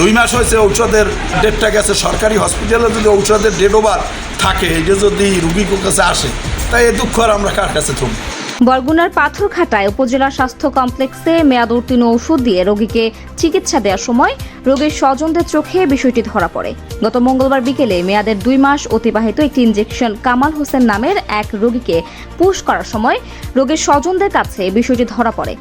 দুই মাস হয়েছে ঔষধের ডেটটা গেছে, সরকারি হসপিটালে যদি ঔষধের ডেট ওভার থাকে এটা যদি রুগীর কাছে আসে, তাই এ দুঃখ আর আমরা কার কাছে থাকব বরগুনার পাথরঘাটায় উপজেলা স্বাস্থ্য কমপ্লেক্সে মেয়াদ উত্তীর্ণ ওষুধ দিয়ে রোগীকে চিকিৎসা দেওয়ার সময় রোগীর স্বজনদের চোখে বিষয়টি ধরা পড়ে। গত মঙ্গলবার বিকেলে মেয়াদের দুই মাস অতিবাহিত একটি ইনজেকশন কামাল হোসেন নামের এক রোগীকে পুশ করার সময় রোগীর স্বজনদের কাছে বিষয়টি ধরা পড়ে।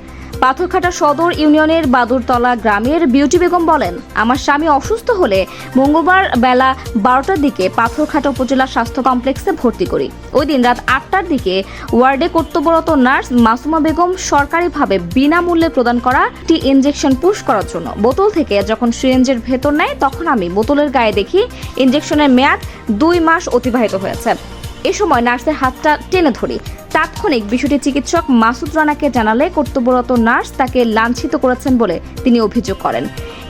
পাথরঘাটা সদর ইউনিয়নের বাদুরতলা গ্রামের বিউটি বেগম বলেন, আমার স্বামী অসুস্থ হলে মঙ্গলবার বেলা বারোটার দিকে পাথরঘাটা উপজেলা স্বাস্থ্য কমপ্লেক্সে ভর্তি করি। ওই দিন রাত আটটার দিকে ওয়ার্ডে কর্তব্যরত নার্স মাসুমা বেগম সরকারিভাবে বিনামূল্যে প্রদান করা একটি ইনজেকশন পুশ করার জন্য। বোতল থেকে যখন সিরেঞ্জের ভেতর নেয়, তখন আমি বোতলের গায়ে দেখি ইনজেকশনের মেয়াদ দুই মাস অতিবাহিত হয়েছে। এ সময় নার্সের হাতটা টেনে ধরি। তাৎক্ষণিক বিষয়টি চিকিৎসক মাসুদ রানাকে জানালে কর্তব্যরত নার্স তাকে লাঞ্ছিত করেছেন বলে তিনি অভিযোগ করেন।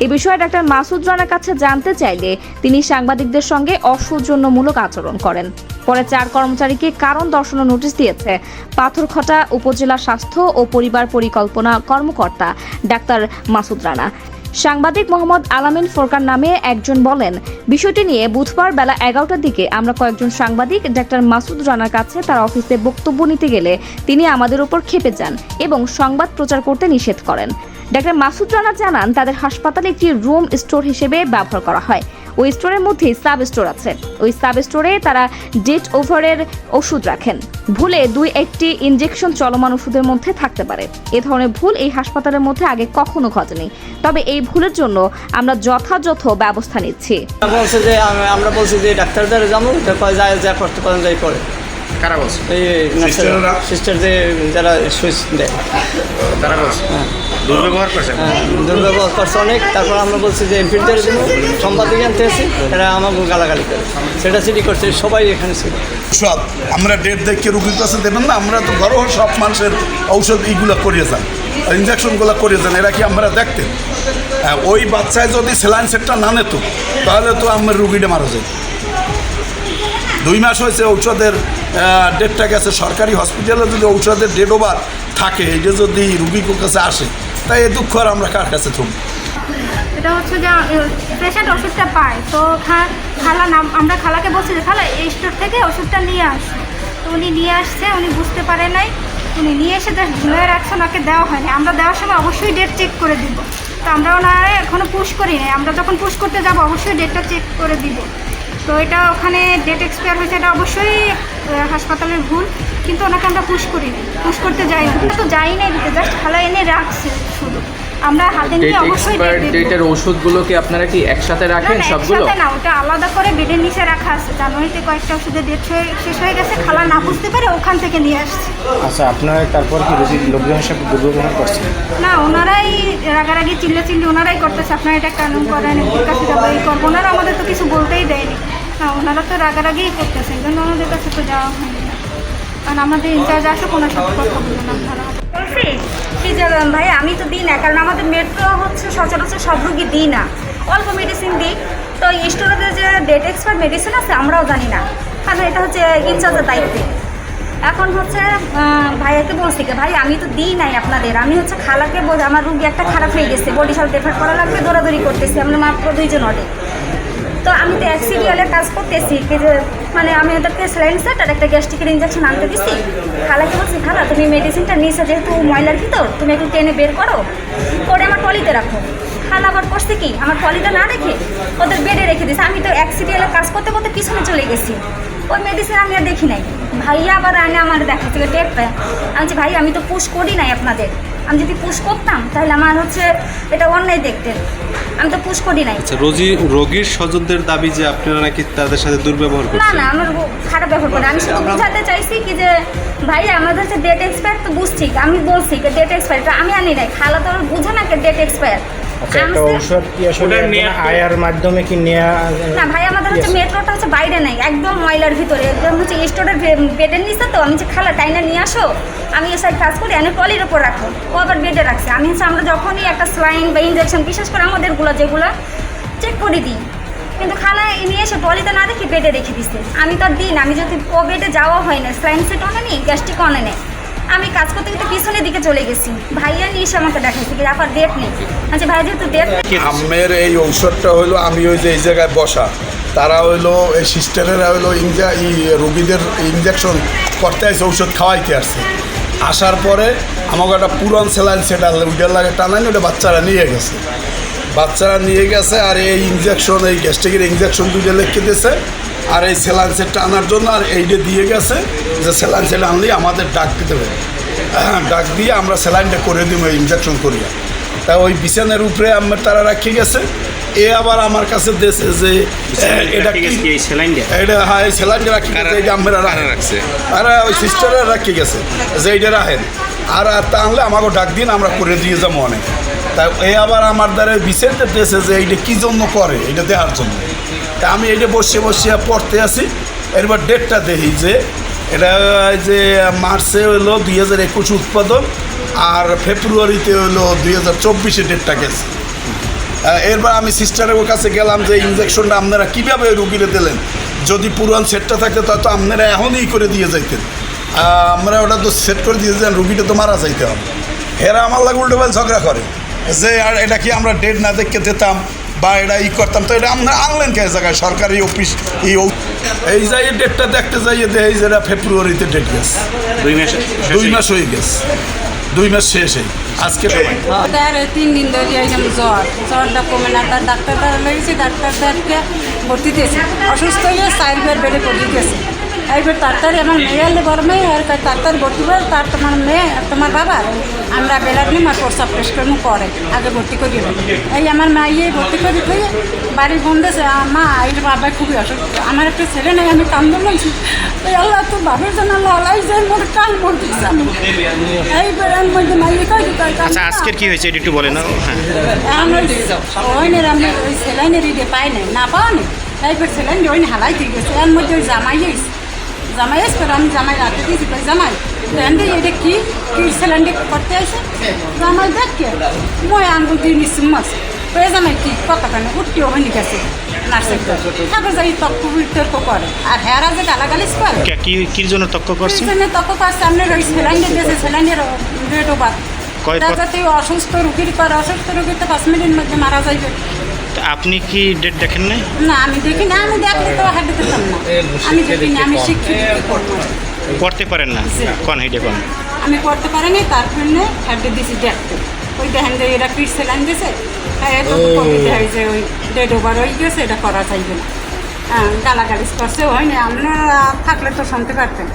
এ বিষয়ে ডাক্তার মাসুদ রানার কাছে জানতে চাইলে তিনি সাংবাদিকদের সঙ্গে অসৌজন্যমূলক আচরণ করেন। পরে চার কর্মচারীকে কারণ দর্শানোর নোটিশ দিয়েছে। পাথরঘটা উপজেলা স্বাস্থ্য ও পরিবার পরিকল্পনা কর্মকর্তা ডাক্তার মাসুদ রানা। সাংবাদিক মোহাম্মদ আলামিন ফোরকান নামে একজন বলেন, বিষয়টি নিয়ে বুধবার বেলা এগারোটার দিকে আমরা কয়েকজন সাংবাদিক ডাক্তার মাসুদ রানার কাছে তার অফিসে বক্তব্য নিতে গেলে তিনি আমাদের উপর খেপে যান এবং সংবাদ প্রচার করতে নিষেধ করেন। ডাক্তার মাসুদ রানা জানান তাদের হাসপাতালে একটি রুম স্টোর হিসেবে ব্যবহার করা হয়। ওই স্টোরের মধ্যে সাব স্টোর আছে। ওই সাব স্টোরে তারা ডেট ওভারের ওষুধ রাখেন। ভুলে দুই একটি ইনজেকশন চলমান ওষুধের মধ্যে থাকতে পারে। এ ধরনের ভুল এই হাসপাতালের মধ্যে আগে কখনো ঘটেনি। তবে এই ভুলের জন্য আমরা যথাযথ ব্যবস্থা নিচ্ছি। বলছে যে আমরা বলছি যে ডাক্তারদের যাব যায় যা করতে পারেন যাই করে। কারা বলছে? এই সিস্টার যে যারা সুইচ দেয়। তারা বলছে? দুর্ব্যবহার করছে। হ্যাঁ, দুর্ব্যবহার করছে অনেক। তারপর আমরা বলছি যে ফিল্টারে দিব সম্পাদক আনতে এসে এরা আমাকে গালাগালি করে। সেটা সিটি করছে সবাই এখানে ছিল সব আমরা ডেট দেখে রুগীর কাছে দেবেন না আমরা তো ঘরোয়া সব মানুষের ঔষধ এইগুলো করিয়ে যান ইঞ্জেকশনগুলো করিয়ে যান এরা কি আমরা দেখতেন হ্যাঁ, ওই বাচ্চায় যদি স্যালাইন সেটটা না নিত তাহলে তো আমার রুগীটা মারা যায় দুই মাস হয়েছে ঔষধের ডেটটা গেছে সরকারি হসপিটালে যদি ঔষধের ডেট ওভার থাকে এটা যদি রুগীর কাছে আসে তাই এ দুঃখ আর আমরা কার কাছে থাকব এটা হচ্ছে যে পেশেন্ট ওষুধটা পায়। তো খালা নাম, আমরা খালাকে বলছি যে, খালা, এই স্টোর থেকে ওষুধটা নিয়ে আসে। তো উনি নিয়ে আসছে, উনি বুঝতে পারে নাই। উনি নিয়ে এসে জাস্ট ঝুলে রাখছে ওনাকে দেওয়া হয়নি। আমরা দেওয়ার সময় অবশ্যই ডেট চেক করে দিব। তো আমরা ওনারা এখনও পুশ করি নাই। আমরা যখন পুশ করতে যাব, অবশ্যই ডেটটা চেক করে দিব। তো এটা ওখানে ডেট এক্সপায়ার হয়েছে এটা অবশ্যই হাসপাতালের ভুল কিন্তু ওনাকে আমরা পুশ করি পুশ করতে যাই না তো যাই নাই দিতে জাস্ট খালা এনে রাখছে শুধু। আমরা হাতে নিয়ে অবশ্যই ডেটের ওষুধগুলো কি আপনারা কি একসাথে রাখেন না সবগুলো? না ওটা আলাদা করে বেডের নিচে রাখা আছে। জানুয়ারিতে কয়েকটা ওষুধের ডেট হয়ে শেষ হয়ে গেছে খালা না বুঝতে পারে ওখান থেকে নিয়ে আসছে। আচ্ছা আপনার তারপর কি রোগীর লোকজনের সাথে দুর্ব্যবহার করছেন? না ওনারাই রাগারাগি চিল্লা চিল্লি ওনারাই করতেছে। আপনারা এটা কানুন করেন এর কাছে যাব এই করব। ওনারা আমাদের তো কিছু বলতেই দেয়নি। না ওনারা তো রাগারাগিই করতেছে, এই জন্য ওনাদের কাছে তো যাওয়া হয়নি কারণ আমাদের ইনচার্জ আসুক ওনার সাথে কথা বলবেন আপনারা। বলছি ভাই? আমি তো দিই না, কারণ আমাদের মেট্রো হচ্ছে সচরাচর সব রুগী দিই না। অল্প মেডিসিন দিই। তো স্টোরেতে যে ডেট এক্সপায়ার মেডিসিন আছে, আমরাও জানি না। কারণ এটা হচ্ছে ইনচার্জের দায়িত্বে। এখন হচ্ছে ভাইয়াকে বলছি ভাই, আমি তো দিই নাই আপনাদের। আমি হচ্ছে খালাকে আমার রুগী একটা খারাপ হয়ে গেছে বডিশাল রেফার করা লাগবে, দৌড়াদৌড়ি করতেছি। আমরা মাত্র দুইজন অডে তো আমি তো অ্যাক্সিডিয়ালের কাজ করতেছি মানে আমি ওদেরকে স্যালাইন সেট আর একটা গ্যাস্ট্রিকের ইঞ্জেকশন আনতে দিছি। খালাকে বলছি খালা তুমি মেডিসিনটা নিয়েছো যেহেতু ময়লার ভিতর তুমি একটু টেনে বের করো করে আমার টলিতে রাখো। খালা আবার করছে কি আমার টলিটা না রেখে ওদের বেডে রেখে দিয়েছে আমি তো অ্যাক্সিডিয়ালের কাজ করতে করতে পিছনে চলে গেছি। ওই মেডিসিন আমি আর দেখি নাই। ভাইয়া আবার আনে আমার দেখাচ্ছে ডেট পায় আমি বলছি, ভাই আমি তো পুশ করি নাই আপনাদের। আমি যদি পুশ করতাম তাহলে আমার হচ্ছে এটা অন্যায় দেখতেন আমি তো পুশ করি নাই। আচ্ছা রোজি রোগীর স্বজনদের দাবি যে আপনারা নাকি তাদের সাথে দুর্ব্যবহার না করছেন? না না আমার খারাপ ব্যবহার করে। আমি শুধু বোঝাতে চাইছি কি যে ভাই আমাদের যে ডেট এক্সপায়ার তো বুঝছি। আমি বলছি যে ডেট এক্সপায়ার আমি আনি নাই। খালা তো বুঝে না কি ডেট এক্সপায়ার আচ্ছা একটা ঔষধ কি আসলে আয়ার মাধ্যমে কি নেওয়া না ভাই আমাদের হচ্ছে মেট্রোটা হচ্ছে বাইরে নাই একদম ময়লার ভিতরে। একদম হচ্ছে স্টোরের বেডের নিচে তো আমি যে খালা টাইনা নিয়ে আসো আমি কাজ করি আমি টলির ওপর রাখো ও আবার বেডে রাখছে। আমি হচ্ছে আমরা যখনই একটা স্লাইন বা ইঞ্জেকশন বিশেষ করে আমাদেরগুলো যেগুলো চেক করে দিই। কিন্তু খালা নিয়ে এসে টলিতে না রেখে বেডে রেখে দিছে। আমি তো দিন আমি যদি ও বেডে যাওয়া হয় না স্লাইন সেট অনে নি গ্যাস্ট্রিক অনে নেই। আমি কাজ করতে করতে পিছনের দিকে চলে গেছি। ভাইয়া নিয়ে এসে আমাকে দেখাইছে কি আবার ডেট নেই। আচ্ছা ভাই যেহেতু ডেট আমের এই ঔষধটা হইল, আমি ওই যে এই জায়গায় বসা। তারা হইল, এই সিস্টারেরা হইল ইঞ্জা ই রোগীদের ইঞ্জেকশন করতে আসছে ঔষধ খাওয়াইতে আসছে। আসার পরে আমাকে একটা পুরান স্যালাইন সেটা ওইটার লাগে টানাইনি ওটা বাচ্চারা নিয়ে গেছে। বাচ্চারা নিয়ে গেছে আর এই ইঞ্জেকশন এই গ্যাস্ট্রিকের ইঞ্জেকশন দুইটা লিখে দিয়েছে। আর এই স্যালাইন সেটটা আনার জন্য আর এইটা দিয়ে গেছে যে স্যালাইন সেট আনলেই আমাদের ডাক দিতে হবে হ্যাঁ, ডাক দিয়ে আমরা স্যালাইনটা করে দিব ইঞ্জেকশন করিয়া। তা ওই বিছানার উপরে আমার তারা রাখি গেছে। এ আবার আমার কাছে দেশে যে এটা এটা হ্যাঁ এই রাখি গেছে এইটা আমরা রাখছে? আর ওই সিস্টারে রাখি গেছে যে এইটা রাখেন। আর আর তা আনলে আমাকে ডাক দিন আমরা করে দিয়ে যাব অনেক। তা এ আবার আমার দ্বারা বিছেনটা দেশে যে এইটা কী জন্য করে? এটা দেওয়ার জন্য। তা আমি এইটা বসে বসে পড়তে আসি এরপর ডেটটা দেখি যে এটা যে মার্চে হলো দুই হাজার একুশ উৎপাদন আর ফেব্রুয়ারিতে হলো দুই হাজার চব্বিশে ডেটটা গেছে। এরপর আমি সিস্টারের কাছে গেলাম যে ইঞ্জেকশনটা আপনারা কীভাবে রুগীরে দিলেন? যদি পুরান সেটটা থাকতো তা তো আপনারা এখনই করে দিয়ে যাইতেন। আমরা ওটা তো সেট করে দিয়ে যান রুগীটা তো মারা যাইতে হবে। এরা আমার লাগে উল্টো ঝগড়া করে। যে আর এটা কি আমরা ডেট না দেখে দিতাম বা এটা ই করতাম তো এটা আমরা আনলেন কে জায়গায়? সরকারি অফিস এই ও- এই যাই ডেটটা দেখতে যাইয়ে দেখি যে এটা ফেব্রুয়ারিতে ডেট গেছে। দুই মাস দুই মাস হয়ে গেছে। দুই মাস শেষে আজকে তার তিন দিন ধরে একদম জ্বর। জ্বরটা কমে না তার ডাক্তার লেগেছে ডাক্তার ভর্তি দিয়েছে। অসুস্থ হয়ে চারবার বেডে ভর্তি দিয়েছে। এইবার তাড়াতাড়ি আমার মেয়ে আনলে বড় মেয়ে আর তাড়াতাড়ি ভর্তি করে তার তোমার মেয়ে আর তোমার বাবা আমরা বেলার নিয়ে আর প্রস্তাব টেস্ট করে করে আগে ভর্তি করি এই আমার মাইয়ে ভর্তি করি তুই বাড়ি বন্ধেছে মা এই বাবা খুবই অসুস্থ আমার একটা ছেলে নেই আমি কান্দন বলছি ওই আল্লাহ তোর বাবার জন্য আল্লাহ আল্লাহ যাই মোর কাল মোর দিচ্ছে আমি। এইবার আমি মধ্যে মাইয়ে কই দিতে আচ্ছা আজকের কি হয়েছে একটু বলেন হ্যাঁ। ওইনের আমি ওই সেলাইনের ইয়ে পাই নাই না পাওয়া নেই তাইপর সেলাইন ওই হালাই দিয়ে গেছে এর মধ্যে ওই জামাই এসে জামাই করে আমি জামাই রাতে দিয়েছি কই জামাই দিয়ে এটা কি? কি সেলাইন করতে আসে? জামাই দেখ মই আঙ্গুল দিয়ে নিচ্ছি মাছ। ওই জামাই কি কথা কেন উঠতেও হয়নি গেছে নার্সের তারপর যাই তক্ক বিতর্ক করে। আর হেরা যে গালাগালিস করে। কে- কি জন্য তক্ক করছে? পিছনে তক্ক পার সামনে ওই সেলাইনের দিয়েছে সেলাইনের রেট ওভার। কয় তা পর- যাতে অসুস্থ রুগীর করে অসুস্থ রুগীর তো পাঁচ মিনিটের মধ্যে মারা যাইবে। তা আপনি কি ডেট দেখেন নাই? না আমি দেখি না আমি দেখলে তো হাঁটতে দিতাম না। আমি দেখি না আমি শিক্ষিত কি করব? পড়তে পারেন না? কোন হেডে কোন? আমি করতে পারিনি তার জন্য হাঁটতে দিছি দেখতে ওই দেখেন যে এরা পিঠ সেলাইন দিয়েছে হ্যাঁ হয় যে ওই ডেড ওভার হয়ে গেছে এটা করা চাইবে না। হ্যাঁ গালাগালিজ করছে হয় না আপনারা থাকলে তো শুনতে পারতেন।